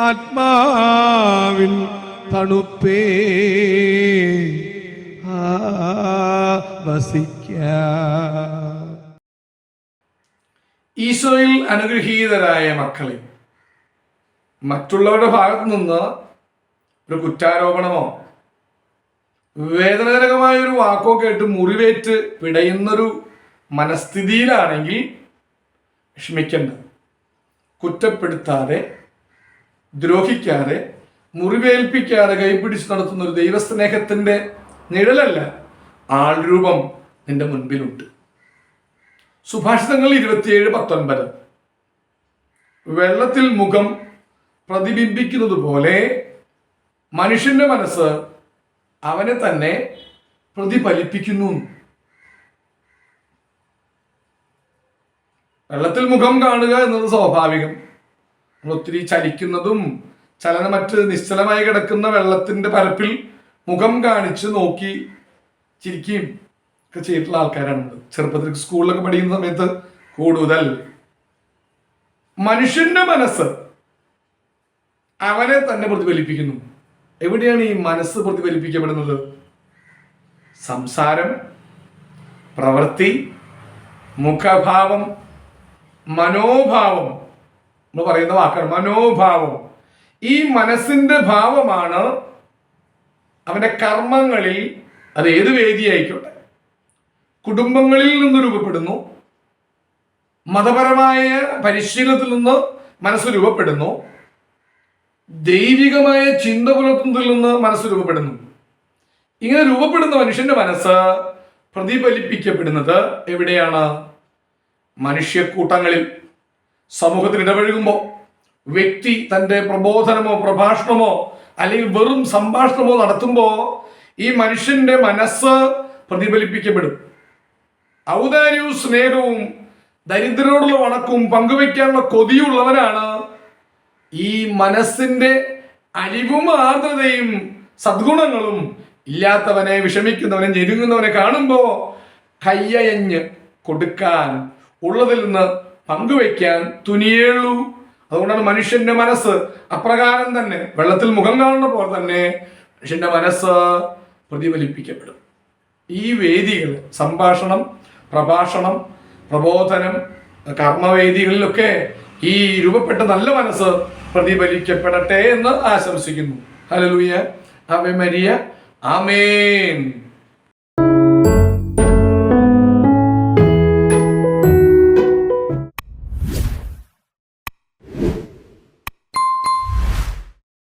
ആത്മാവിൻ തണുപ്പേ. വസിക്ക. ഈശോയിൽ അനുഗ്രഹീതരായ മക്കളെ മറ്റുള്ളവരുടെ ഭാഗത്തു നിന്ന് ഒരു കുറ്റാരോപണമോ വേദനാജനകമായ ഒരു വാക്കോ കേട്ട് മുറിവേറ്റ് പിടയുന്നൊരു മനസ്ഥിതിയിലാണെങ്കിൽ വിഷമിക്കേണ്ട. കുറ്റപ്പെടുത്താതെ ദ്രോഹിക്കാതെ മുറിവേൽപ്പിക്കാതെ കൈപിടിച്ച് നടത്തുന്ന ഒരു ദൈവസ്നേഹത്തിന്റെ നിഴലല്ല ആൾരൂപം നിന്റെ മുൻപിലുണ്ട്. സുഭാഷിതങ്ങൾ ഇരുപത്തിയേഴ് പത്തൊൻപത്. വെള്ളത്തിൽ മുഖം പ്രതിബിംബിക്കുന്നത് പോലെ മനുഷ്യന്റെ മനസ്സ് അവനെ തന്നെ പ്രതിഫലിപ്പിക്കുന്നു. വെള്ളത്തിൽ മുഖം കാണുക എന്നത് സ്വാഭാവികം. ഒത്തിരി ചലിക്കുന്നതും ചലനമറ്റ് നിശ്ചലമായി കിടക്കുന്ന വെള്ളത്തിന്റെ പരപ്പിൽ മുഖം കാണിച്ച് നോക്കി ചിരിക്കുകയും ഒക്കെ ചെയ്തിട്ടുള്ള ആൾക്കാരാണ് ചെറുപ്പത്തിൽ സ്കൂളിലൊക്കെ പഠിക്കുന്ന സമയത്ത് കൂടുതൽ മനുഷ്യന്റെ മനസ്സ് അവനെ തന്നെ പ്രതിഫലിപ്പിക്കുന്നു. എവിടെയാണ് ഈ മനസ്സ് പ്രതിഫലിപ്പിക്കപ്പെടുന്നത്? സംസാരം പ്രവൃത്തി മുഖഭാവം മനോഭാവം എന്ന് പറയുന്ന വാക്കാണ് മനോഭാവം. ഈ മനസ്സിന്റെ ഭാവമാണ് അവന്റെ കർമ്മങ്ങളിൽ അത് ഏത് വേദിയായിക്കോട്ടെ? കുടുംബങ്ങളിൽ നിന്ന് രൂപപ്പെടുന്നു. മതപരമായ പരിശീലനത്തിൽ നിന്ന് മനസ്സ് രൂപപ്പെടുന്നു. ദൈവികമായ ചിന്ത പുലർത്തുന്നതിൽ നിന്ന് മനസ്സ് രൂപപ്പെടുന്നു. ഇങ്ങനെ രൂപപ്പെടുന്ന മനുഷ്യന്റെ മനസ്സ് പ്രതിഫലിപ്പിക്കപ്പെടുന്നത് എവിടെയാണ്? മനുഷ്യക്കൂട്ടങ്ങളിൽ. സമൂഹത്തിൽ ഇടപഴകുമ്പോൾ വ്യക്തി തന്റെ പ്രബോധനമോ പ്രഭാഷണമോ അല്ലെങ്കിൽ വെറും സംഭാഷണമോ നടത്തുമ്പോൾ ഈ മനുഷ്യന്റെ മനസ്സ് പ്രതിഫലിപ്പിക്കപ്പെടും. ഔദാര്യവും സ്നേഹവും ദരിദ്രരോടുള്ള വണക്കവും പങ്കുവയ്ക്കാനുള്ള കൊതിയുള്ളവനാണ് ഈ മനസ്സിന്റെ അലിവും ആർദ്രതയും സദ്ഗുണങ്ങളും ഇല്ലാത്തവനെ വിഷമിക്കുന്നവനെ ഞെരുങ്ങുന്നവനെ കാണുമ്പോൾ കയ്യയഞ്ഞ് കൊടുക്കാൻ ഉള്ളതിൽ നിന്ന് പങ്കുവയ്ക്കാൻ തുനിയേള്ളൂ അതുകൊണ്ടാണ് മനുഷ്യന്റെ മനസ്സ് അപ്രകാരം തന്നെ വെള്ളത്തിൽ മുഖം കാണുന്ന പോലെ തന്നെ മനുഷ്യന്റെ മനസ്സ് പ്രതിഫലിപ്പിക്കപ്പെടും. ഈ വേദികൾ സംഭാഷണം പ്രഭാഷണം പ്രബോധനം കർമ്മവേദികളിലൊക്കെ ഈ രൂപപ്പെട്ട നല്ല മനസ്സ് പ്രതിഫലിക്കപ്പെടട്ടെ എന്ന് ആശംസിക്കുന്നു. ഹലലൂയ അവ മരിയ. ആമേൻ.